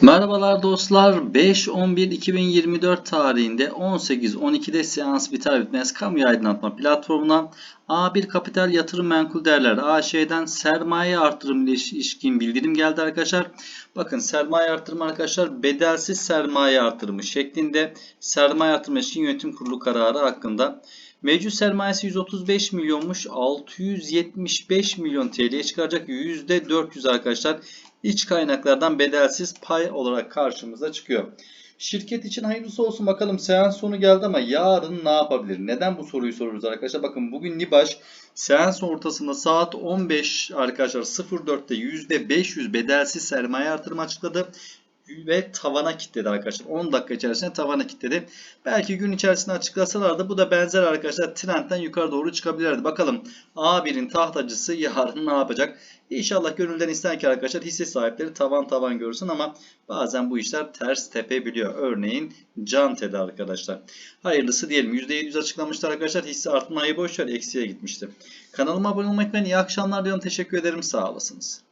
Merhabalar dostlar. 5-11-2024 tarihinde 18-12'de seans biter bitmez kamu aydınlatma platformuna A1 Kapital Yatırım Menkul Değerler AŞ'den sermaye artırım ile ilişkin bildirim geldi arkadaşlar. Bakın sermaye artırımı arkadaşlar bedelsiz sermaye artırımı şeklinde sermaye artırımı için yönetim kurulu kararı hakkında Mevcut sermayesi 135 milyonmuş. 675 milyon TL'ye çıkaracak. %400 arkadaşlar iç kaynaklardan bedelsiz pay olarak karşımıza çıkıyor. Şirket için hayırlısı olsun bakalım seans sonu geldi ama yarın ne yapabilir? Neden bu soruyu soruyoruz arkadaşlar? Bakın bugün Nibaş seans ortasında saat 15 arkadaşlar 04'te %500 bedelsiz sermaye artırımı açıkladı ve tavana kilitledi arkadaşlar. 10 dakika içerisinde tavana kilitledi. Belki gün içerisinde açıklasalardı bu da benzer arkadaşlar trendten yukarı doğru çıkabilirdi. Bakalım A1'in tahtacısı yarın ne yapacak? İnşallah gönülden ister ki arkadaşlar hisse sahipleri tavan tavan görsün ama bazen bu işler ters tepebiliyor. Örneğin Cantel'de arkadaşlar. Hayırlısı diyelim. %700 açıklamışlar arkadaşlar. Hisse artmayı boşver eksiye gitmişti. Kanalıma abone olmayı unutmayın. İyi akşamlar diyorum. Teşekkür ederim. Sağ olasınız.